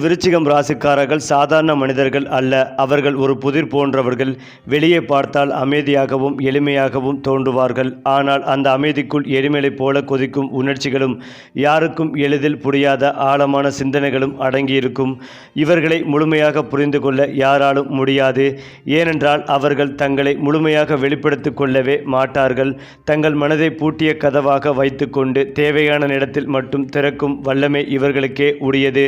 விருச்சிகம் ராசிக்காரர்கள் சாதாரண மனிதர்கள் அல்ல. அவர்கள் ஒரு புதிர் போன்றவர்கள். வெளியே பார்த்தால் அமைதியாகவும் எளிமையாகவும் தோன்றுவார்கள். ஆனால் அந்த அமைதிக்குள் எரிமலை போல கொதிக்கும் உணர்ச்சிகளும் யாருக்கும் எளிதில் புரியாத ஆழமான சிந்தனைகளும் அடங்கியிருக்கும். இவர்களை முழுமையாக புரிந்து கொள்ள யாராலும் முடியாது. ஏனென்றால் அவர்கள் தங்களை முழுமையாக வெளிப்படுத்திக் கொள்ளவே மாட்டார்கள். தங்கள் மனதை பூட்டிய கதவாக வைத்துக்கொண்டு தேவையான நேரத்தில் மட்டும் திறக்கும் வல்லமை இவர்களுக்கே உரியது.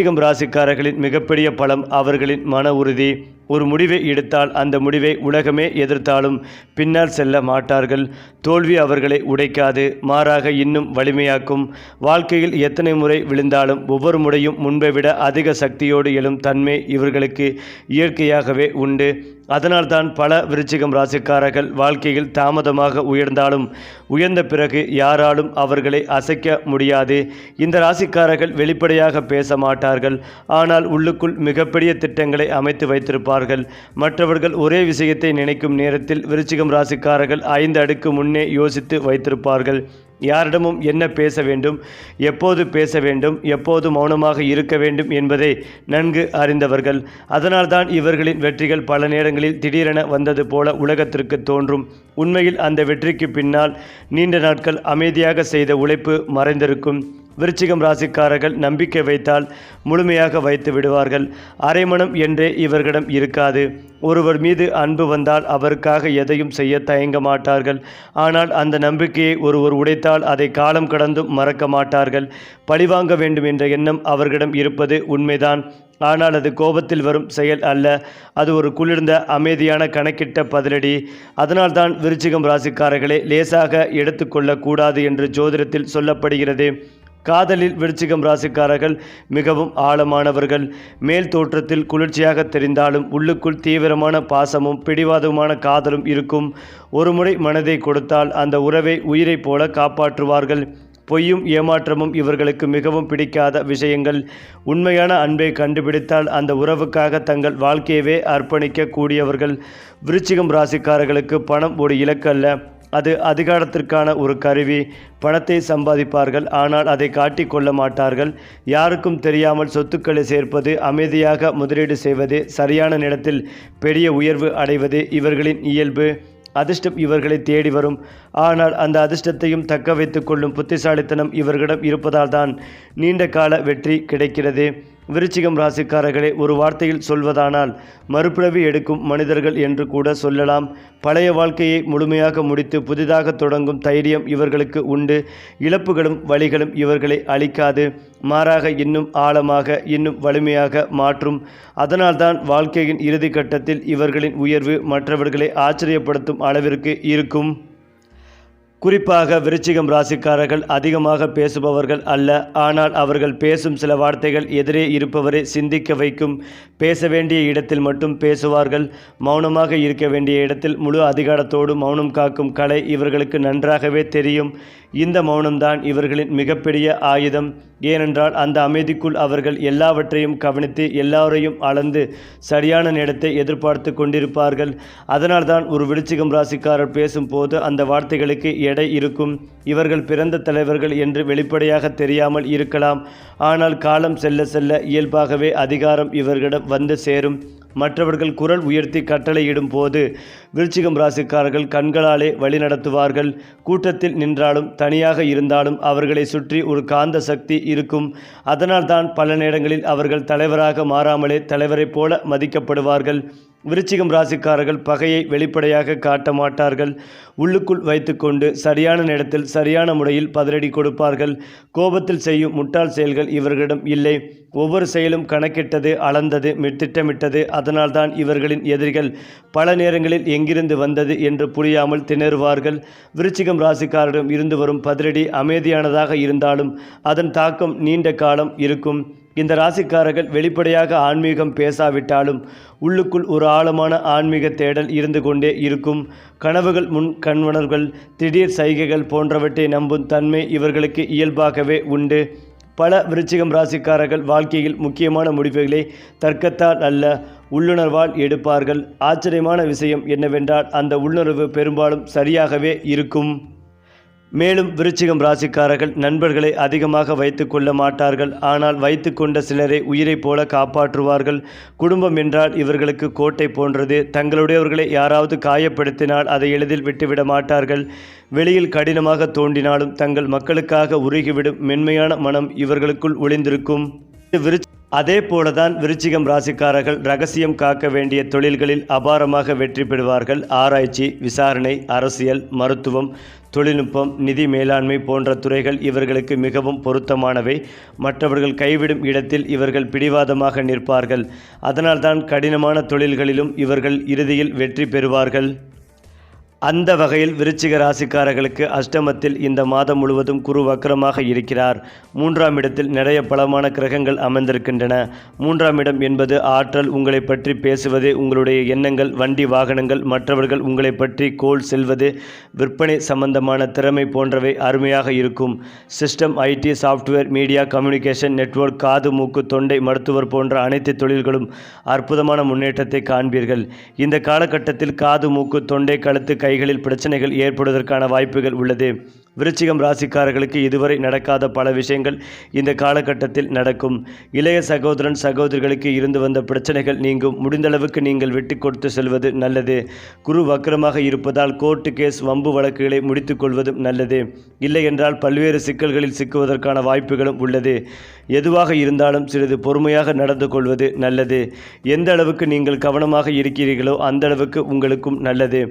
விருச்சிகம் ராசிக்காரர்களின் மிகப்பெரிய பலம் அவர்களின் மன உறுதி. ஒரு முடிவை எடுத்தால் அந்த முடிவை உலகமே எதிர்த்தாலும் பின்னால் செல்ல மாட்டார்கள். தோல்வி அவர்களை உடைக்காது மாறாக இன்னும் வலிமையாக்கும். வாழ்க்கையில் எத்தனை முறை விழுந்தாலும் ஒவ்வொரு முறையும் முன்பை விட அதிக சக்தியோடு எழும் தன்மை இவர்களுக்கு இயற்கையாகவே உண்டு. அதனால்தான் பல விருச்சிகம் ராசிக்காரர்கள் வாழ்க்கையில் தாமதமாக உயர்ந்தாலும் உயர்ந்த பிறகு யாராலும் அவர்களை அசைக்க முடியாது. இந்த ராசிக்காரர்கள் வெளிப்படையாக பேச மாட்டார்கள். ஆனால் உள்ளுக்குள் மிகப்பெரிய திட்டங்களை அமைத்து வைத்திருப்பார்கள். மற்றவர்கள் ஒரே விஷயத்தை நினைக்கும் நேரத்தில் விருச்சிகம் ராசிக்காரர்கள் ஐந்து அடுக்கு முன்னே யோசித்து வைத்திருப்பார்கள். யாரிடமும் என்ன பேச வேண்டும் எப்போது பேச வேண்டும் எப்போது மௌனமாக இருக்க வேண்டும் என்பதை நன்கு அறிந்தவர்கள். அதனால்தான் இவர்களின் வெற்றிகள் பல நேரங்களில் திடீரென வந்தது போல உலகத்திற்கு தோன்றும். உண்மையில் அந்த வெற்றிக்கு பின்னால் நீண்ட நாட்கள் அமைதியாக செய்த உழைப்பு மறைந்திருக்கும். விருச்சிகம் ராசிக்காரர்கள் நம்பிக்கை வைத்தால் முழுமையாக வைத்து விடுவார்கள். அரைமணம் என்றே இவர்களிடம் இருக்காது. ஒருவர் மீது அன்பு வந்தால் அவருக்காக எதையும் செய்ய தயங்க மாட்டார்கள். ஆனால் அந்த நம்பிக்கையை ஒருவர் உடைத்தால் அதை காலம் கடந்தும் மறக்க மாட்டார்கள். பழிவாங்க வேண்டும் என்ற எண்ணம் அவர்களிடம் இருப்பது உண்மைதான். ஆனால் அது கோபத்தில் வரும் செயல் அல்ல. அது ஒரு குளிர்ந்த அமைதியான கணக்கிட்ட பதிலடி. அதனால்தான் விருச்சிகம் ராசிக்காரர்களை லேசாக எடுத்துக்கொள்ளக்கூடாது என்று ஜோதிடத்தில் சொல்லப்படுகிறது. காதலில் விருச்சிகம் ராசிக்காரர்கள் மிகவும் ஆழமானவர்கள். மேல் தோற்றத்தில் குளிர்ச்சியாக தெரிந்தாலும் உள்ளுக்குள் தீவிரமான பாசமும் பிடிவாதமான காதலும் இருக்கும். ஒருமுறை மனதை கொடுத்தால் அந்த உறவை உயிரைப் போல காப்பாற்றுவார்கள். பொய்யும் ஏமாற்றமும் இவர்களுக்கு மிகவும் பிடிக்காத விஷயங்கள். உண்மையான அன்பை கண்டுபிடித்தால் அந்த உறவுக்காக தங்கள் வாழ்க்கையவே அர்ப்பணிக்க கூடியவர்கள் விருச்சிகம் ராசிக்காரர்களுக்கு பணம் ஒரு இலக்கல்ல அது அதிகாரத்திற்கான ஒரு கருவி. பணத்தை சம்பாதிப்பார்கள் ஆனால் அதை காட்டிக் கொள்ள மாட்டார்கள். யாருக்கும் தெரியாமல் சொத்துக்களை சேர்ப்பது அமைதியாக முதலீடு செய்வது சரியான நேரத்தில் பெரிய உயர்வு அடைவது இவர்களின் இயல்பு. அதிர்ஷ்டம் இவர்களை தேடி வரும். ஆனால் அந்த அதிர்ஷ்டத்தையும் தக்க வைத்து கொள்ளும் புத்திசாலித்தனம் இவர்களிடம் இருப்பதால் தான் நீண்ட கால வெற்றி கிடைக்கிறது. விருச்சிகம் ராசிக்காரர்களே ஒரு வார்த்தையில் சொல்வதானால் மறுபிறவி எடுக்கும் மனிதர்கள் என்று கூட சொல்லலாம். பழைய வாழ்க்கையை முழுமையாக முடித்து புதிதாக தொடங்கும் தைரியம் இவர்களுக்கு உண்டு. இழப்புகளும் வழிகளும் இவர்களை அழிக்காது. மாறாக இன்னும் ஆழமாக இன்னும் வலிமையாக மாற்றும். அதனால்தான் வாழ்க்கையின் இறுதி கட்டத்தில் இவர்களின் உயர்வு மற்றவர்களை ஆச்சரியப்படுத்தும் அளவிற்கு இருக்கும். குறிப்பாக விருச்சிகம் ராசிக்காரர்கள் அதிகமாக பேசுபவர்கள் அல்ல. ஆனால் அவர்கள் பேசும் சில வார்த்தைகள் எதிரே இருப்பவரை சிந்திக்க வைக்கும் பேச வேண்டிய இடத்தில் மட்டும் பேசுவார்கள். மௌனமாக இருக்க வேண்டிய இடத்தில் முழு அதிகாரத்தோடு மௌனம் காக்கும் கலை இவர்களுக்கு நன்றாகவே தெரியும். இந்த மௌனம்தான் இவர்களின் மிகப்பெரிய ஆயுதம். ஏனென்றால் அந்த அமைதிக்குள் அவர்கள் எல்லாவற்றையும் கவனித்து எல்லாரையும் அளந்து சரியான நேரத்தை எதிர்பார்த்து கொண்டிருப்பார்கள். அதனால்தான் ஒரு விருச்சிகம் ராசிக்காரர் பேசும்போது அந்த வார்த்தைகளுக்கு எடை இருக்கும். இவர்கள் பிறந்த தலைவர்கள் என்று வெளிப்படையாக தெரியாமல் இருக்கலாம். ஆனால் காலம் செல்ல செல்ல இயல்பாகவே அதிகாரம் இவர்களிடம் வந்து சேரும். மற்றவர்கள் குரல் உயர்த்தி கட்டளையிடும் போது விருச்சிகம் ராசிக்காரர்கள் கண்களாலே வழிநடத்துவார்கள் கூட்டத்தில் நின்றாலும் தனியாக இருந்தாலும் அவர்களை சுற்றி ஒரு காந்த சக்தி இருக்கும். அதனால்தான் பல நேரங்களில் அவர்கள் தலைவராக மாறாமலே தலைவரைப் போல மதிக்கப்படுவார்கள். விருச்சிகம் ராசிக்காரர்கள் பகையை வெளிப்படையாக காட்ட மாட்டார்கள். உள்ளுக்குள் வைத்துக்கொண்டு சரியான நேரத்தில் சரியான முறையில் பதிலடி கொடுப்பார்கள். கோபத்தில் செய்யும் முட்டாள் செயல்கள் இவர்களிடம் இல்லை. ஒவ்வொரு செயலும் கணக்கிட்டது அளந்தது மி- திட்டமிட்டது. அதனால்தான் இவர்களின் எதிரிகள் பல நேரங்களில் எங்கிருந்து வந்தது என்று புரியாமல் திணறுவார்கள். விருச்சிகம் ராசிக்காரரிடம் இருந்து வரும் பதிலடி அமைதியானதாக இருந்தாலும் அதன் தாக்கம் நீண்ட காலம் இருக்கும். இந்த ராசிக்காரர்கள் வெளிப்படையாக ஆன்மீகம் பேசாவிட்டாலும் உள்ளுக்குள் ஒரு ஆழமான ஆன்மீக தேடல் இருந்து கொண்டே இருக்கும். கனவுகள் முன் கண்வனர்கள் திடீர் சைகைகள் போன்றவற்றை நம்பும் தன்மை இவர்களுக்கு இயல்பாகவே உண்டு. பல விருச்சிகம் ராசிக்காரர்கள் வாழ்க்கையில் முக்கியமான முடிவுகளை தர்க்கத்தால் அல்ல உள்ளுணர்வால் எடுப்பார்கள். ஆச்சரியமான விஷயம் என்னவென்றால் அந்த உள்ளுணர்வு பெரும்பாலும் சரியாகவே இருக்கும். மேலும் விருச்சிகம் ராசிக்காரர்கள் நண்பர்களை அதிகமாக வைத்து கொள்ள மாட்டார்கள். ஆனால் வைத்து கொண்ட சிலரை உயிரைப் போல காப்பாற்றுவார்கள். குடும்பம் என்றால் இவர்களுக்கு கோட்டை போன்றது. தங்களுடையவர்களை யாராவது காயப்படுத்தினால் அதை எளிதில் விட்டுவிட மாட்டார்கள். வெளியில் கடினமாக தோண்டினாலும் தங்கள் மக்களுக்காக உருகிவிடும் மென்மையான மனம் இவர்களுக்குள் ஒளிந்திருக்கும். விருச்ச அதே போலதான் விருச்சிகம் ராசிக்காரர்கள் ரகசியம் காக்க வேண்டிய தொழில்களில் அபாரமாக வெற்றி பெறுவார்கள். ஆராய்ச்சி விசாரணை அரசியல் மருத்துவம் தொழில்நுட்பம் நிதி மேலாண்மை போன்ற துறைகள் இவர்களுக்கு மிகவும் பொருத்தமானவை. மற்றவர்கள் கைவிடும் இடத்தில் இவர்கள் பிடிவாதமாக நிற்பார்கள். அதனால்தான் கடினமான தொழில்களிலும் இவர்கள் இறுதியில் வெற்றி பெறுவார்கள். அந்த வகையில் விருச்சிக ராசிக்காரர்களுக்கு அஷ்டமத்தில் இந்த மாதம் முழுவதும் குரு வக்கரமாக இருக்கிறார். மூன்றாம் இடத்தில் நிறைய பலமான கிரகங்கள் அமர்ந்திருக்கின்றன. மூன்றாம் இடம் என்பது ஆற்றல் உங்களை பற்றி பேசுவது உங்களுடைய எண்ணங்கள் வண்டி வாகனங்கள் மற்றவர்கள் உங்களை பற்றி கோல் செல்வது விற்பனை சம்பந்தமான திறமை போன்றவை அருமையாக இருக்கும். System IT software media communication network காது மூக்கு தொண்டை மருத்துவர் போன்ற அனைத்து தொழில்களும் அற்புதமான முன்னேற்றத்தை காண்பீர்கள். இந்த காலகட்டத்தில் காது மூக்கு தொண்டை கழுத்து கை கைகளில் பிரச்சனைகள் ஏற்படுவதற்கான வாய்ப்புகள் உள்ளது. விருச்சிகம் ராசிக்காரர்களுக்கு இதுவரை நடக்காத பல விஷயங்கள் இந்த காலகட்டத்தில் நடக்கும். இளைய சகோதரன் சகோதரிகளுக்கு இருந்து வந்த பிரச்சனைகள் நீங்கும். முடிந்தளவுக்கு நீங்கள் விட்டு கொடுத்து செல்வது நல்லது. குரு வக்கரமாக இருப்பதால் கோர்ட்டு கேஸ் வம்பு வழக்குகளை முடித்துக் கொள்வதும் நல்லது. இல்லை என்றால் பல்வேறு சிக்கல்களில் சிக்குவதற்கான வாய்ப்புகளும் உள்ளது. எதுவாக இருந்தாலும் சிறிது பொறுமையாக நடந்து கொள்வது நல்லது. எந்த அளவுக்கு நீங்கள் கவனமாக இருக்கிறீர்களோ அந்த அளவுக்கு உங்களுக்கும் நல்லது.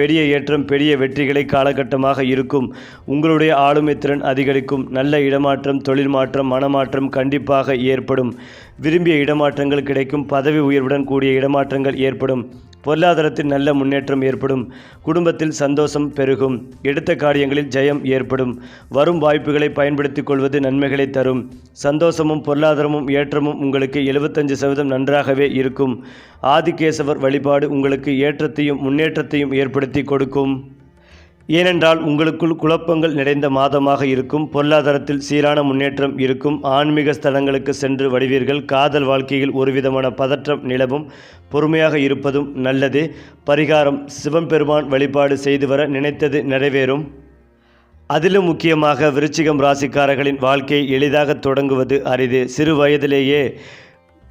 பெரிய ஏற்றம் பெரிய வெற்றிகளை காலகட்டமாக இருக்கும். உங்களுடைய ஆளுமை திறன் அதிகரிக்கும். நல்ல இடமாற்றம் தொழில் மாற்றம் மனமாற்றம் கண்டிப்பாக ஏற்படும். விரும்பிய இடமாற்றங்கள் கிடைக்கும். பதவி உயர்வுடன் கூடிய இடமாற்றங்கள் ஏற்படும். பொருளாதாரத்தில் நல்ல முன்னேற்றம் ஏற்படும். குடும்பத்தில் சந்தோஷம் பெருகும். எடுத்த காரியங்களில் ஜெயம் ஏற்படும். வரும் வாய்ப்புகளை பயன்படுத்திக் கொள்வது நன்மைகளை தரும். சந்தோஷமும் பொருளாதாரமும் ஏற்றமும் உங்களுக்கு எழுபத்தஞ்சு சதவீதம் நன்றாகவே இருக்கும். ஆதிகேசவர் வழிபாடு உங்களுக்கு ஏற்றத்தையும் முன்னேற்றத்தையும் ஏற்படுத்தி கொடுக்கும். ஏனென்றால் உங்களுக்குள் குழப்பங்கள் நிறைந்த மாதமாக இருக்கும் பொருளாதாரத்தில் சீரான முன்னேற்றம் இருக்கும் ஆன்மீக ஸ்தலங்களுக்கு சென்று வடிவீர்கள் காதல் வாழ்க்கையில் ஒருவிதமான பதற்றம் நிலவும் பொறுமையாக இருப்பதும் நல்லது. பரிகாரம் சிவம்பெருமான் வழிபாடு செய்து வர நினைத்தது நிறைவேறும். அதிலும் முக்கியமாக விருச்சிகம் ராசிக்காரர்களின் வாழ்க்கையை எளிதாக தொடங்குவது அரிது. சிறு வயதிலேயே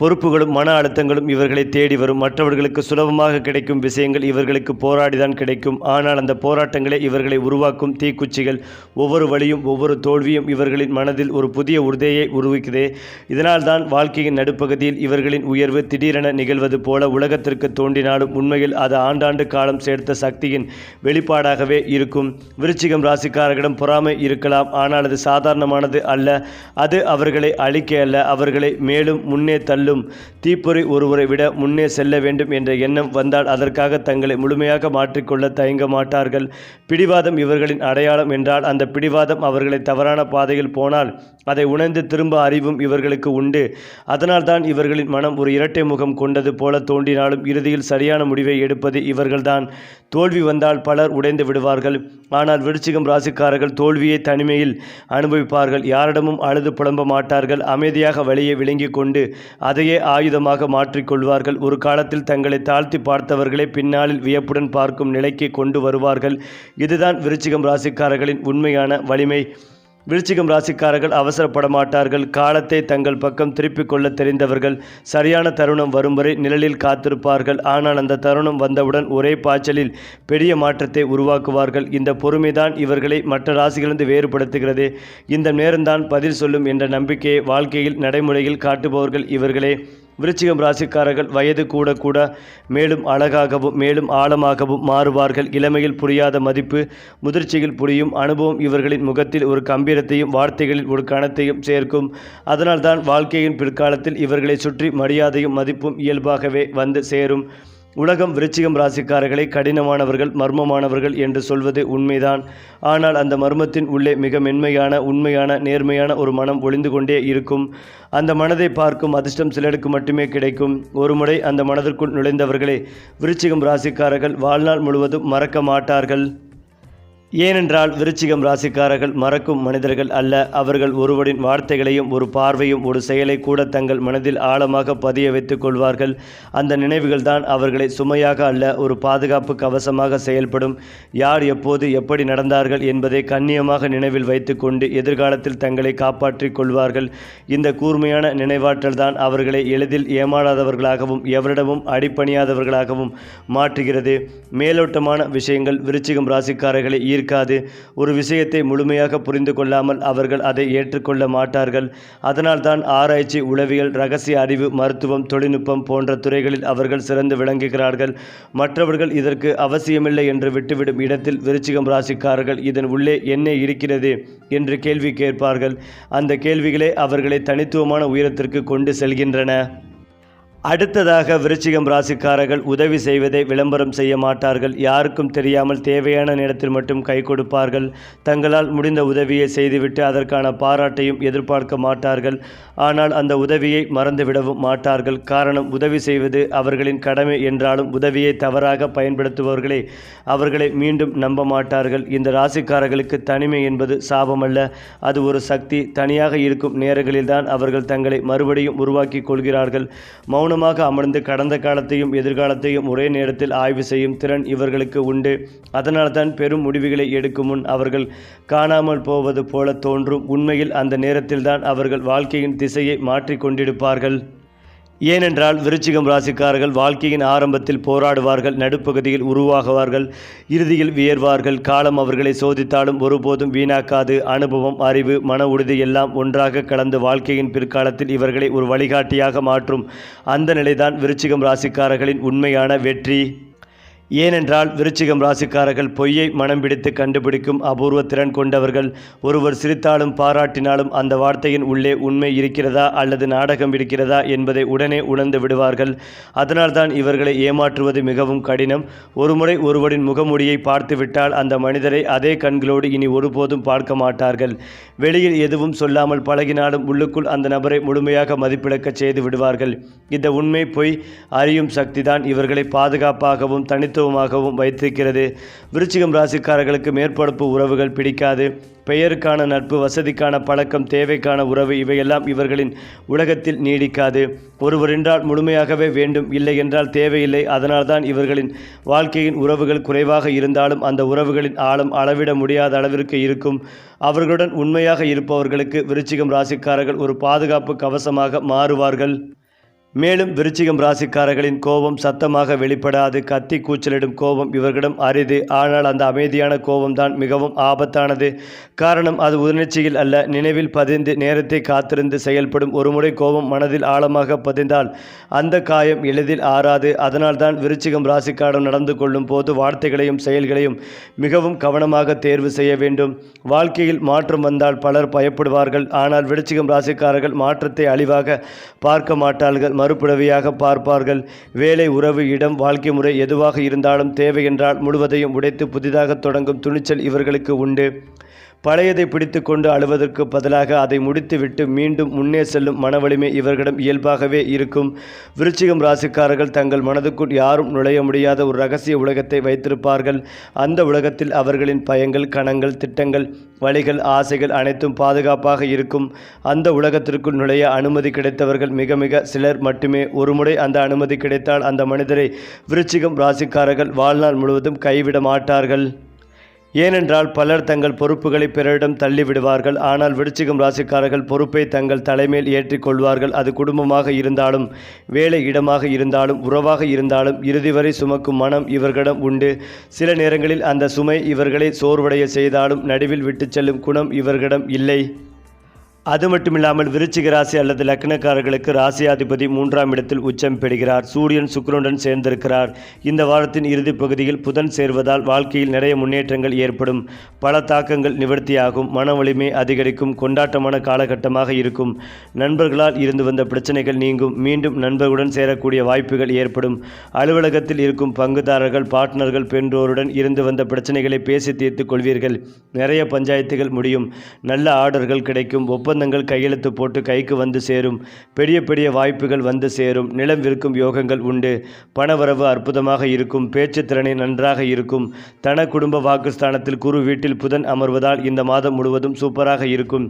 பொறுப்புகளும் மன அழுத்தங்களும் இவர்களை தேடி வரும். மற்றவர்களுக்கு சுலபமாக கிடைக்கும் விஷயங்கள் இவர்களுக்கு போராடிதான் கிடைக்கும். ஆனால் அந்த போராட்டங்களே இவர்களை உருவாக்கும் தீக்குச்சிகள். ஒவ்வொரு வழியும் ஒவ்வொரு தோல்வியும் இவர்களின் மனதில் ஒரு புதிய உறுதியை உருவிக்குதே. இதனால் தான் வாழ்க்கையின் நடுப்பகுதியில் இவர்களின் உயர்வு திடீரென நிகழ்வது போல உலகத்திற்கு தோன்றினாலும் உண்மையில் அது ஆண்டாண்டு காலம் சேர்த்த சக்தியின் வெளிப்பாடாகவே இருக்கும். விருச்சிகம் ராசிக்காரர்களிடம் பொறாமை இருக்கலாம். ஆனால் அது சாதாரணமானது அல்ல. அது அவர்களை அழிக்க அல்ல. அவர்களை மேலும் முன்னே தள்ள செல்லும் தீப்பொறி ஒருவரை விட முன்னே செல்ல வேண்டும் என்ற எண்ணம் வந்தால் அதற்காக தங்களை முழுமையாக மாற்றிக்கொள்ள தயங்க மாட்டார்கள். பிடிவாதம் இவர்களின் அடையாளம் என்றால் அந்த பிடிவாதம் அவர்களை தவறான பாதையில் போனால் அதை உணர்ந்து திரும்ப அறிவும் இவர்களுக்கு உண்டு. அதனால்தான் இவர்களின் மனம் ஒரு இரட்டை முகம் கொண்டது போல தோன்றினாலும் இறுதியில் சரியான முடிவை எடுப்பது இவர்கள்தான். தோல்வி வந்தால் பலர் உடைந்து விடுவார்கள். ஆனால் விருச்சிகம் ராசிக்காரர்கள் தோல்வியை தனிமையில் அனுபவிப்பார்கள். யாரிடமும் அழுது புலம்ப மாட்டார்கள். அமைதியாக வழியை விளங்கி கொண்டு அதையே ஆயுதமாக மாற்றிக்கொள்வார்கள் ஒரு காலத்தில் தங்களை தாழ்த்தி பார்த்தவர்களை பின்னாளில் வியப்புடன் பார்க்கும் நிலைக்கு கொண்டு வருவார்கள். இதுதான் விருச்சிகம் ராசிக்காரர்களின் உண்மையான வலிமை. விருச்சிகம் ராசிக்காரர்கள் அவசரப்பட மாட்டார்கள் காலத்தை தங்கள் பக்கம் திருப்பிக் கொள்ள தெரிந்தவர்கள் சரியான தருணம் வரும் வரை நிழலில் காத்திருப்பார்கள். ஆனால் அந்த தருணம் வந்தவுடன் ஒரே பாய்ச்சலில் பெரிய மாற்றத்தை உருவாக்குவார்கள். இந்த பொறுமைதான் இவர்களை மற்ற ராசிகளிலிருந்து வேறுபடுத்துகிறது. இந்த நேரம்தான் பதில் சொல்லும் என்ற நம்பிக்கையை வாழ்க்கையில் நடைமுறையில் காட்டுபவர்கள் இவர்களே. விருச்சிகம் ராசிக்காரர்கள் வயது கூட கூட மேலும் அழகாகவும் மேலும் ஆழமாகவும் மாறுவார்கள். இளமையில் புரியாத மதிப்பு முதிர்ச்சியில் புரியும் அனுபவம் இவர்களின் முகத்தில் ஒரு கம்பீரத்தையும் வார்த்தைகளில் ஒரு கணத்தையும் சேர்க்கும். அதனால்தான் வாழ்க்கையின் பிற்காலத்தில் இவர்களை சுற்றி மரியாதையும் மதிப்பும் இயல்பாகவே வந்து சேரும். உலகம் விருச்சிகம் ராசிக்காரர்களை கடினமானவர்கள் மர்மமானவர்கள் என்று சொல்வது உண்மைதான். ஆனால் அந்த மர்மத்தின் உள்ளே மிக மென்மையான உண்மையான நேர்மையான ஒரு மனம் ஒளிந்து கொண்டே இருக்கும். அந்த மனதை பார்க்கும் அதிர்ஷ்டம் சிலருக்கு மட்டுமே கிடைக்கும். ஒருமுறை அந்த மனதிற்குள் நுழைந்தவர்களே விருச்சிகம் ராசிக்காரர்கள் வாழ்நாள் முழுவதும் மறக்க மாட்டார்கள். ஏனென்றால் விருச்சிகம் ராசிக்காரர்கள் மறக்கும் மனிதர்கள் அல்ல. அவர்கள் ஒருவரின் வார்த்தைகளையும் ஒரு பார்வையும் ஒரு செயலை கூட தங்கள் மனதில் ஆழமாக பதிய வைத்துக் கொள்வார்கள். அந்த நினைவுகள் தான் அவர்களை சுமையாக அல்ல ஒரு பாதுகாப்பு கவசமாக செயல்படும். யார் எப்போது எப்படி நடந்தார்கள் என்பதை கண்ணியமாக நினைவில் வைத்துக்கொண்டு எதிர்காலத்தில் தங்களை காப்பாற்றிக் கொள்வார்கள். இந்த கூர்மையான நினைவாற்றல் தான் அவர்களை எளிதில் ஏமாறாதவர்களாகவும் எவரிடமும் அடிப்பணியாதவர்களாகவும் மாற்றுகிறது. மேலோட்டமான விஷயங்கள் விருச்சிகம் ராசிக்காரர்களை இருக்காது. ஒரு விஷயத்தை முழுமையாக புரிந்து கொள்ளாமல் அவர்கள் அதை ஏற்றுக்கொள்ள மாட்டார்கள். அதனால்தான் ஆராய்ச்சி உளவியல் ரகசிய அறிவு மருத்துவம் தொழில்நுட்பம் போன்ற துறைகளில் அவர்கள் சிறந்து விளங்குகிறார்கள். மற்றவர்கள் இதற்கு அவசியமில்லை என்று விட்டுவிடும் இடத்தில் விருச்சிகம் ராசிக்காரர்கள் இதன் உள்ளே என்ன இருக்கிறது? என்று கேள்வி கேட்பார்கள். அந்த கேள்விகளே அவர்களை தனித்துவமான உயரத்திற்கு கொண்டு செல்கின்றன. அடுத்ததாக விருச்சிகம் ராசிக்காரர்கள் உதவி செய்வதை விளம்பரம் செய்ய மாட்டார்கள். யாருக்கும் தெரியாமல் தேவையான நேரத்தில் மட்டும் கை கொடுப்பார்கள். தங்களால் முடிந்த உதவியை செய்துவிட்டு அதற்கான பாராட்டையும் எதிர்பார்க்க மாட்டார்கள். ஆனால் அந்த உதவியை மறந்துவிடவும் மாட்டார்கள். காரணம் உதவி செய்வது அவர்களின் கடமை என்றாலும் உதவியை தவறாக பயன்படுத்துபவர்களே அவர்களை மீண்டும் நம்ப மாட்டார்கள். இந்த ராசிக்காரர்களுக்கு தனிமை என்பது சாபமல்ல. அது ஒரு சக்தி. தனியாக இருக்கும் நேரங்களில்தான் அவர்கள் தங்களை மறுபடியும் உருவாக்கி கொள்கிறார்கள். மௌனமாக அமர்ந்து கடந்த காலத்தையும் எதிர்காலத்தையும் ஒரே நேரத்தில் ஆய்வு செய்யும் திறன் இவர்களுக்கு உண்டு. அதனால்தான் பெரும் முடிவுகளை எடுக்கும் முன் அவர்கள் காணாமல் போவது போல தோன்றும். உண்மையில் அந்த நேரத்தில்தான் அவர்கள் வாழ்க்கையின் திசையை மாற்றிக்கொண்டிருப்பார்கள் ஏனென்றால் விருச்சிகம் ராசிக்காரர்கள் வாழ்க்கையின் ஆரம்பத்தில் போராடுவார்கள் நடுப்பகுதியில் உருவாகுவார்கள் இறுதியில் வியர்வார்கள். காலம் அவர்களை சோதித்தாலும் ஒருபோதும் வீணாக்காது. அனுபவம் அறிவு மன உறுதி எல்லாம் ஒன்றாக கலந்து வாழ்க்கையின் பிற்காலத்தில் இவர்களை ஒரு வழிகாட்டியாக மாற்றும். அந்த நிலைதான் விருச்சிகம் ராசிக்காரர்களின் உண்மையான வெற்றி. ஏனென்றால் விருச்சிகம் ராசிக்காரர்கள் பொய்யை மனம் பிடித்து கண்டுபிடிக்கும் அபூர்வ திறன் கொண்டவர்கள் ஒருவர் சிரித்தாலும் பாராட்டினாலும் அந்த வார்த்தையின் உள்ளே உண்மை இருக்கிறதா அல்லது நாடகம் இருக்கிறதா என்பதை உடனே உணர்ந்து விடுவார்கள். அதனால்தான் இவர்களை ஏமாற்றுவது மிகவும் கடினம். ஒருமுறை ஒருவரின் முகமுடியை பார்த்துவிட்டால் அந்த மனிதரை அதே கண்களோடு இனி ஒருபோதும் பார்க்க மாட்டார்கள். வெளியில் எதுவும் சொல்லாமல் பழகினாலும் உள்ளுக்குள் அந்த நபரை முழுமையாக மதிப்பிழக்கச் செய்து விடுவார்கள். இந்த உண்மை பொய் அறியும் சக்திதான் இவர்களை பாதுகாப்பாகவும் தனித்து தனித்துவமாகவும் வைத்திருக்கிறது. விருச்சிகம் ராசிக்காரர்களுக்கு மேற்பரப்பு உறவுகள் பிடிக்காது. பெயருக்கான நட்பு வசதிக்கான பழக்கம் தேவைக்கான உறவு இவையெல்லாம் இவர்களின் உலகத்தில் நீடிக்காது. ஒருவரென்றால் முழுமையாகவே வேண்டும் இல்லை என்றால் தேவையில்லை. அதனால்தான் இவர்களின் வாழ்க்கையின் உறவுகள் குறைவாக இருந்தாலும் அந்த உறவுகளின் ஆழம் அளவிட முடியாத அளவிற்கு இருக்கும். அவர்களுடன் உண்மையாக இருப்பவர்களுக்கு விருச்சிகம் ராசிக்காரர்கள் ஒரு பாதுகாப்பு கவசமாக மாறுவார்கள். மேலும் விருச்சிகம் ராசிக்காரர்களின் கோபம் சத்தமாக வெளிப்படாது கத்தி கூச்சலிடும் கோபம் இவர்களிடம் அரிது. ஆனால் அந்த அமைதியான கோபம்தான் மிகவும் ஆபத்தானது. காரணம் அது உணர்ச்சியில் அல்ல நினைவில் பதிந்து நேரத்தை காத்திருந்து செயல்படும் ஒருமுறை கோபம் மனதில் ஆழமாக பதிந்தால் அந்த காயம் எளிதில் ஆறாது. அதனால்தான் விருச்சிகம் ராசிக்காரன் நடந்து கொள்ளும் போது வார்த்தைகளையும் செயல்களையும் மிகவும் கவனமாக தேர்வு செய்ய வேண்டும். வாழ்க்கையில் மாற்றம் வந்தால் பலர் பயப்படுவார்கள். ஆனால் விருச்சிகம் ராசிக்காரர்கள் மாற்றத்தை அழிவாக பார்க்க மாட்டார்கள். மறுபிறவியாக பார்ப்பார்கள். வேலை உறவு இடம் வாழ்க்கை முறை எதுவாக இருந்தாலும் தேவை என்றால் முழுவதையும் உடைத்து புதிதாக தொடங்கும் துணிச்சல் இவர்களுக்கு உண்டு. பழையதை பிடித்து கொண்டு அழுவதற்கு பதிலாக அதை முடித்துவிட்டு மீண்டும் முன்னே செல்லும் மனவலிமை இவர்களிடம் இயல்பாகவே இருக்கும். விருச்சிகம் ராசிக்காரர்கள் தங்கள் மனதுக்குள் யாரும் நுழைய முடியாத ஒரு ரகசிய உலகத்தை வைத்திருப்பார்கள். அந்த உலகத்தில் அவர்களின் பயங்கள் கணங்கள் திட்டங்கள் வழிகள் ஆசைகள் அனைத்தும் பாதுகாப்பாக இருக்கும். அந்த உலகத்திற்குள் நுழைய அனுமதி கிடைத்தவர்கள் மிக மிக சிலர் மட்டுமே. ஒருமுறை அந்த அனுமதி கிடைத்தால் அந்த மனிதரை விருச்சிகம் ராசிக்காரர்கள் வாழ்நாள் முழுவதும் கைவிட மாட்டார்கள். ஏனென்றால் பலர் தங்கள் பொறுப்புகளை பிறரிடம் தள்ளிவிடுவார்கள். ஆனால் விருச்சிகம் ராசிக்காரர்கள் பொறுப்பை தங்கள் தலைமையில் ஏற்றிக்கொள்வார்கள். அது குடும்பமாக இருந்தாலும் வேலை இடமாக இருந்தாலும் உறவாக இருந்தாலும் இறுதி வரை சுமக்கும் மனம் இவர்களிடம் உண்டு. சில நேரங்களில் அந்த சுமை இவர்களை சோர்வடைய செய்தாலும் நடுவில் விட்டுச் செல்லும் குணம் இவர்களிடம் இல்லை. அது மட்டுமில்லாமல் விருச்சிக ராசி அல்லது லக்னக்காரர்களுக்கு ராசியாதிபதி மூன்றாம் இடத்தில் உச்சம் பெறுகிறார். சூரியன் சுக்கரனுடன் சேர்ந்திருக்கிறார். இந்த வாரத்தின் இறுதிப் பகுதியில் புதன் சேர்வதால் வாழ்க்கையில் நிறைய முன்னேற்றங்கள் ஏற்படும். பல தாக்கங்கள் நிவர்த்தியாகும். மன வலிமை அதிகரிக்கும். கொண்டாட்டமான காலகட்டமாக இருக்கும். நண்பர்களால் இருந்து வந்த பிரச்சனைகள் நீங்கும். மீண்டும் நண்பர்களுடன் சேரக்கூடிய வாய்ப்புகள் ஏற்படும். அலுவலகத்தில் இருக்கும் பங்குதாரர்கள் பார்ட்னர்கள் பெற்றோருடன் இருந்து வந்த பிரச்சனைகளை பேசி தீர்த்துக் கொள்வீர்கள். நிறைய பஞ்சாயத்துகள் முடியும். நல்ல ஆர்டர்கள் கிடைக்கும். ஒப்பந்த ஒப்பந்தங்கள் கையெழுத்து போட்டு கைக்கு வந்து சேரும். பெரிய பெரிய வாய்ப்புகள் வந்து சேரும். நிலம் விற்கும் யோகங்கள் உண்டு. பணவரவு அற்புதமாக இருக்கும். பேச்சு திறனை நன்றாக இருக்கும். தன குடும்ப வாக்குஸ்தானத்தில் குரு வீட்டில் புதன் அமர்வதால் இந்த மாதம் முழுவதும் சூப்பராக இருக்கும்.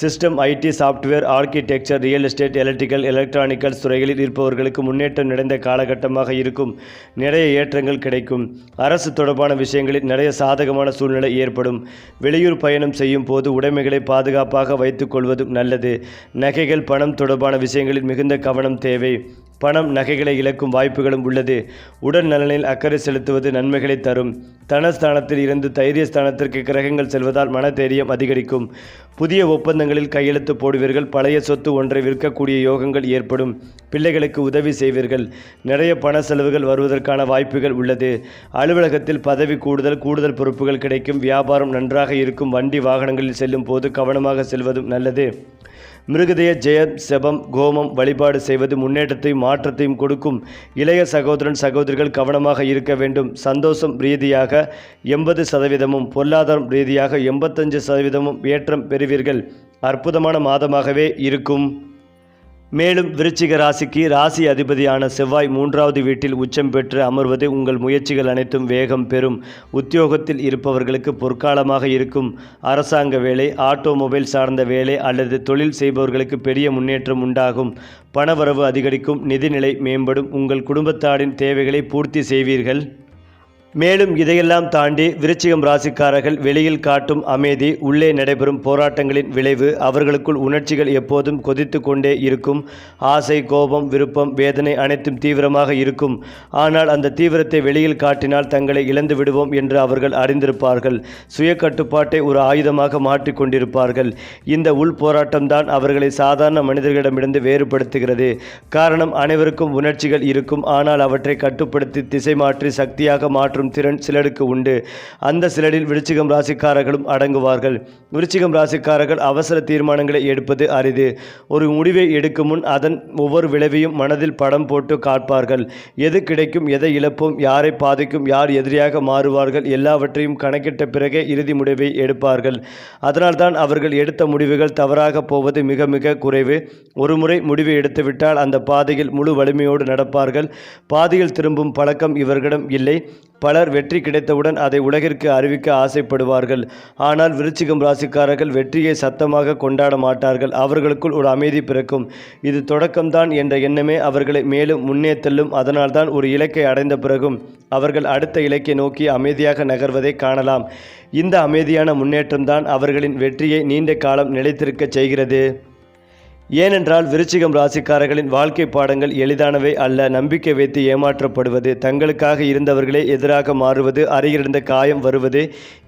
System IT software architecture real estate electrical electronicals துறைகளில் இருப்பவர்களுக்கு முன்னேற்றம் நிறைந்த காலகட்டமாக இருக்கும். நிறைய ஏற்றங்கள் கிடைக்கும். அரசு தொடர்பான விஷயங்களில் நிறைய சாதகமான சூழ்நிலை ஏற்படும். வெளியூர் பயணம் செய்யும் போது உடைமைகளை பாதுகாப்பாக வைத்துக் கொள்வதும் நல்லது. நகைகள் பணம் தொடர்பான விஷயங்களில் மிகுந்த கவனம் தேவை. பணம் நகைகளை இழக்கும் வாய்ப்புகளும் உள்ளது. உடல் நலனில் அக்கறை செலுத்துவது நன்மைகளை தரும். தனஸ்தானத்தில் இருந்து தைரியஸ்தானத்திற்கு கிரகங்கள் செல்வதால் மனதைரியம் அதிகரிக்கும். புதிய ஒப்பந்தங்களில் கையெழுத்து போடுவீர்கள். பழைய சொத்து ஒன்றை விற்கக்கூடிய யோகங்கள் ஏற்படும். பிள்ளைகளுக்கு உதவி செய்வீர்கள். நிறைய பண செலவுகள் வருவதற்கான வாய்ப்புகள் உள்ளது. அலுவலகத்தில் பதவி கூடுதல் கூடுதல் பொறுப்புகள் கிடைக்கும். வியாபாரம் நன்றாக இருக்கும். வண்டி வாகனங்களில் செல்லும் போது கவனமாக செல்வதும் நல்லது. மிருகதய ஜெயம் செபம் கோமம் வழிபாடு செய்வது முன்னேற்றத்தையும் மாற்றத்தையும் கொடுக்கும் இளைய சகோதரன் சகோதரிகள் கவனமாக இருக்க வேண்டும். சந்தோஷம் ரீதியாக எண்பது சதவீதமும் பொருளாதாரம் ரீதியாக எண்பத்தஞ்சு சதவீதமும் ஏற்றம் பெறுவீர்கள். அற்புதமான மாதமாகவே இருக்கும். மேலும் விருச்சிக ராசிக்கு ராசி அதிபதியான செவ்வாய் மூன்றாவது வீட்டில் உச்சம் பெற்று அமர்வது உங்கள் முயற்சிகள் அனைத்தும் வேகம் பெறும். உத்தியோகத்தில் இருப்பவர்களுக்கு பொற்காலமாக இருக்கும். அரசாங்க வேலை ஆட்டோமொபைல் சார்ந்த வேலை அல்லது தொழில் செய்பவர்களுக்கு பெரிய முன்னேற்றம் உண்டாகும். பணவரவு அதிகரிக்கும். நிதிநிலை மேம்படும். உங்கள் குடும்பத்தாரின் தேவைகளை பூர்த்தி செய்வீர்கள். மேலும் இதையெல்லாம் தாண்டி விருச்சிகம் ராசிக்காரர்கள் வெளியில் காட்டும் அமைதி உள்ளே நடைபெறும் போராட்டங்களின் விளைவு அவர்களுக்குள் உணர்ச்சிகள் எப்போதும் கொதித்து கொண்டே இருக்கும். ஆசை கோபம் விருப்பம் வேதனை அனைத்தும் தீவிரமாக இருக்கும். ஆனால் அந்த தீவிரத்தை வெளியில் காட்டினால் தங்களை இழந்து விடுவோம் என்று அவர்கள் அறிந்திருப்பார்கள். சுய கட்டுப்பாட்டை ஒரு ஆயுதமாக மாற்றிக்கொண்டிருப்பார்கள் இந்த உள் போராட்டம்தான் அவர்களை சாதாரண மனிதர்களிடமிருந்து வேறுபடுத்துகிறது. காரணம் அனைவருக்கும் உணர்ச்சிகள் இருக்கும். ஆனால் அவற்றை கட்டுப்படுத்தி திசை மாற்றி சக்தியாக மாற்றும் மாற்றும் திறன் சிலருக்கு உண்டு. அந்த சிலரில் விருச்சிகம் ராசிக்காரர்களும் அடங்குவார்கள். விருச்சிகம் ராசிக்காரர்கள் அவசர தீர்மானங்களை எடுப்பது அரிது. ஒரு முடிவை எடுக்கும் முன் அதன் ஒவ்வொரு விளைவையும் மனதில் படம் போட்டு காட்பார்கள். எது கிடைக்கும் எதை இழப்போம் யாரை பாதிக்கும் யார் எதிரியாக மாறுவார்கள் எல்லாவற்றையும் கணக்கிட்ட பிறகே இறுதி முடிவை எடுப்பார்கள். அதனால்தான் அவர்கள் எடுத்த முடிவுகள் தவறாக போவது மிக மிக குறைவு. ஒரு முறை முடிவை எடுத்துவிட்டால் அந்த பாதையில் முழு வலிமையோடு நடப்பார்கள். பாதையில் திரும்பும் பழக்கம் இவர்களிடம் இல்லை. பலர் வெற்றி கிடைத்தவுடன் அதை உலகிற்கு அறிவிக்க ஆசைப்படுவார்கள். ஆனால் விருச்சிகம் ராசிக்காரர்கள் வெற்றியை சத்தமாக கொண்டாட மாட்டார்கள். அவர்களுக்குள் ஒரு அமைதி பிறக்கும். இது தொடக்கம்தான் என்ற எண்ணமே அவர்களை மேலும் முன்னே தள்ளும். அதனால்தான் ஒரு இலக்கை அடைந்த பிறகும் அவர்கள் அடுத்த இலக்கை நோக்கி அமைதியாக நகர்வதை காணலாம். இந்த அமைதியான முன்னேற்றம்தான் அவர்களின் வெற்றியை நீண்ட காலம் நிலைத்திருக்கச் செய்கிறது. ஏனென்றால் விருச்சிகம் ராசிக்காரர்களின் வாழ்க்கை பாடங்கள் எளிதானவை அல்ல. நம்பிக்கை வைத்து ஏமாற்றப்படுவது தங்களுக்காக இருந்தவர்களே எதிராக மாறுவது அருகிருந்த காயம் வருவது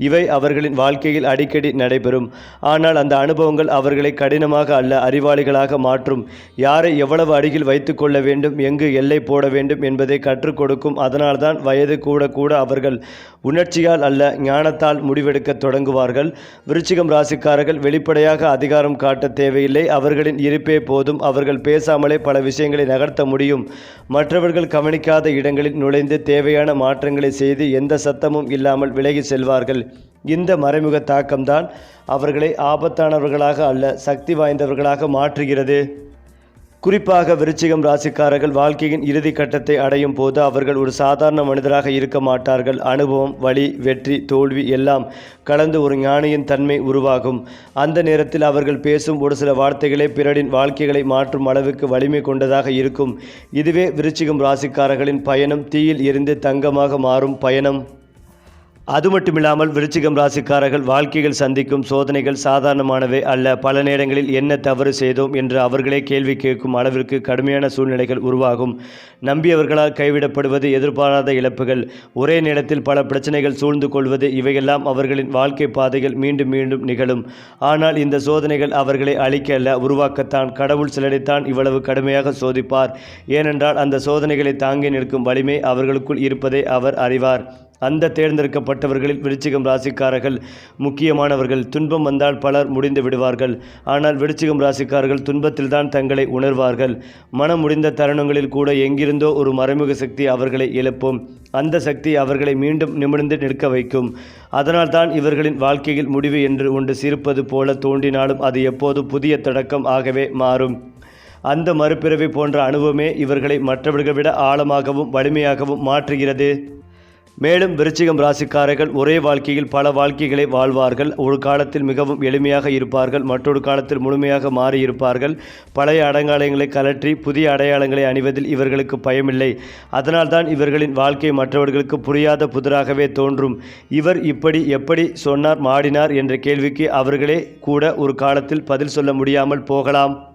இவை அவர்களின் வாழ்க்கையில் அடிக்கடி நடைபெறும். ஆனால் அந்த அனுபவங்கள் அவர்களை கடினமாக அல்ல அறிவாளிகளாக மாற்றும். யாரை எவ்வளவு அருகில் வைத்துக்கொள்ள வேண்டும் எங்கு எல்லை போட வேண்டும் என்பதை கற்றுக் கொடுக்கும். அதனால்தான் வயது கூட கூட அவர்கள் உணர்ச்சியால் அல்ல ஞானத்தால் முடிவெடுக்க தொடங்குவார்கள். விருச்சிகம் ராசிக்காரர்கள் வெளிப்படையாக அதிகாரம் காட்ட தேவையில்லை. அவர்களின் இருப்பே போதும். அவர்கள் பேசாமலே பல விஷயங்களை நகர்த்த முடியும். மற்றவர்கள் கவனிக்காத இடங்களில் நுழைந்து தேவையான மாற்றங்களை செய்து எந்த சத்தமும் இல்லாமல் விலகி செல்வார்கள். இந்த மறைமுக தாக்கம்தான் அவர்களை ஆபத்தானவர்களாக அல்ல சக்தி வாய்ந்தவர்களாக மாற்றுகிறது. குறிப்பாக விருச்சிகம் ராசிக்காரர்கள் வாழ்க்கையின் இறுதி கட்டத்தை அடையும் போது அவர்கள் ஒரு சாதாரண மனிதராக இருக்க மாட்டார்கள். அனுபவம் வழி வெற்றி தோல்வி எல்லாம் கலந்து ஒரு ஞானியின் தன்மை உருவாகும். அந்த நேரத்தில் அவர்கள் பேசும் ஒரு சில வார்த்தைகளே பிறரின் வாழ்க்கைகளை மாற்றும் அளவுக்கு வலிமை கொண்டதாக இருக்கும். இதுவே விருச்சிகம் ராசிக்காரர்களின் பயணம். தீயில் எரிந்து தங்கமாக மாறும் பயணம். அது மட்டுமில்லாமல் விருச்சிகம் ராசிக்காரர்கள் வாழ்க்கையில் சந்திக்கும் சோதனைகள் சாதாரணமானவை அல்ல. பல நேரங்களில் என்ன தவறு செய்தோம் என்று அவர்களே கேள்வி கேட்கும் அளவிற்கு கடுமையான சூழ்நிலைகள் உருவாகும். நம்பியவர்களால் கைவிடப்படுவது எதிர்பாராத இழப்புகள். ஒரே நேரத்தில் பல பிரச்சனைகள் சூழ்ந்து கொள்வது இவையெல்லாம் அவர்களின் வாழ்க்கை பாதைகள் மீண்டும் மீண்டும் நிகழும். ஆனால் இந்த சோதனைகள் அவர்களை அழிக்க அல்ல உருவாக்கத்தான். கடவுள் சிலரைத்தான் இவ்வளவு கடுமையாக சோதிப்பார். ஏனென்றால் அந்த சோதனைகளை தாங்கி நிற்கும் வலிமை அவர்களுக்குள் இருப்பதை அவர் அறிவார். அந்த தேர்ந்தெடுக்கப்பட்டவர்களில் விருச்சிகம் ராசிக்காரர்கள் முக்கியமானவர்கள். துன்பம் வந்தால் பலர் முடிந்து விடுவார்கள். ஆனால் விருச்சிகம் ராசிக்காரர்கள் துன்பத்தில்தான் தங்களை உணர்வார்கள். மனம் முடிந்த தருணங்களில் கூட எங்கிருந்தோ ஒரு மறைமுக சக்தி அவர்களை எழுப்பும் அந்த சக்தி அவர்களை மீண்டும் நிமிர்ந்து நிற்க வைக்கும். அதனால்தான் இவர்களின் வாழ்க்கையில் முடிவு என்று ஒன்று சிரிப்பது போல தோன்றினாலும் அது எப்போது புதிய தொடக்கம் ஆகவே மாறும். அந்த மறுபிறவி போன்ற அனுபவமே இவர்களை மற்றவர்களை விட ஆழமாகவும் வலிமையாகவும் மாற்றுகிறது. மேலும் விருச்சிகம் ராசிக்காரர்கள் ஒரே வாழ்க்கையில் பல வாழ்க்கைகளை வாழ்வார்கள். ஒரு காலத்தில் மிகவும் எளிமையாக இருப்பார்கள். மற்றொரு காலத்தில் முழுமையாக மாறியிருப்பார்கள். பழைய அடையாளங்களை கலற்றி புதிய அடையாளங்களை அணிவதில் இவர்களுக்கு பயமில்லை. அதனால்தான் இவர்களின் வாழ்க்கை மற்றவர்களுக்கு புரியாத புதிராகவே தோன்றும். இவர் இப்படி எப்படி சொன்னார் மாடினார் என்ற கேள்விக்கு அவர்களே கூட ஒரு காலத்தில் பதில் சொல்ல முடியாமல் போகலாம்.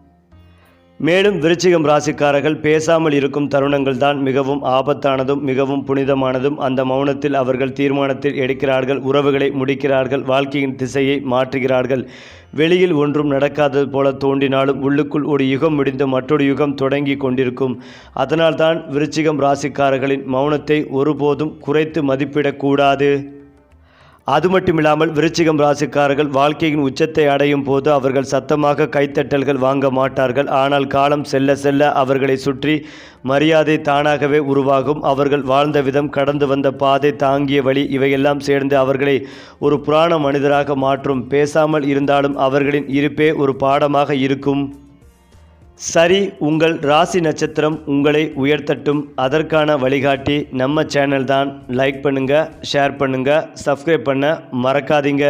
மேலும் விருச்சிகம் ராசிக்காரர்கள் பேசாமல் இருக்கும் தருணங்கள் தான் மிகவும் ஆபத்தானதும் மிகவும் புனிதமானதும். அந்த மௌனத்தில் அவர்கள் தீர்மானத்தில் எடுக்கிறார்கள் உறவுகளை முடிக்கிறார்கள் வாழ்க்கையின் திசையை மாற்றுகிறார்கள். வெளியில் ஒன்றும் நடக்காதது போல தோன்றினாலும் உள்ளுக்குள் ஒரு யுகம் முடிந்து மற்றொரு யுகம் தொடங்கி கொண்டிருக்கும். அதனால்தான் விருச்சிகம் ராசிக்காரர்களின் மௌனத்தை ஒருபோதும் குறைத்து மதிப்பிடக்கூடாது. அது மட்டுமில்லாமல் விருச்சிகம் ராசிக்காரர்கள் வாழ்க்கையின் உச்சத்தை அடையும் போது அவர்கள் சத்தமாக கைத்தட்டல்கள் வாங்க மாட்டார்கள். ஆனால் காலம் செல்ல செல்ல அவர்களை சுற்றி மரியாதை தானாகவே உருவாகும். அவர்கள் வாழ்ந்த விதம் கடந்து வந்த பாதை தாங்கிய வழி இவையெல்லாம் சேர்ந்து அவர்களை ஒரு புராண மனிதராக மாற்றும். பேசாமல் இருந்தாலும் அவர்களின் இருப்பே ஒரு பாடமாக இருக்கும். சரி உங்கள் ராசி நட்சத்திரம் உங்களை உயர்த்தட்டும். அதற்கான வழிகாட்டி நம்ம சேனல் தான். லைக் பண்ணுங்கள் ஷேர் பண்ணுங்கள் சப்ஸ்கிரைப் பண்ண மறக்காதீங்க.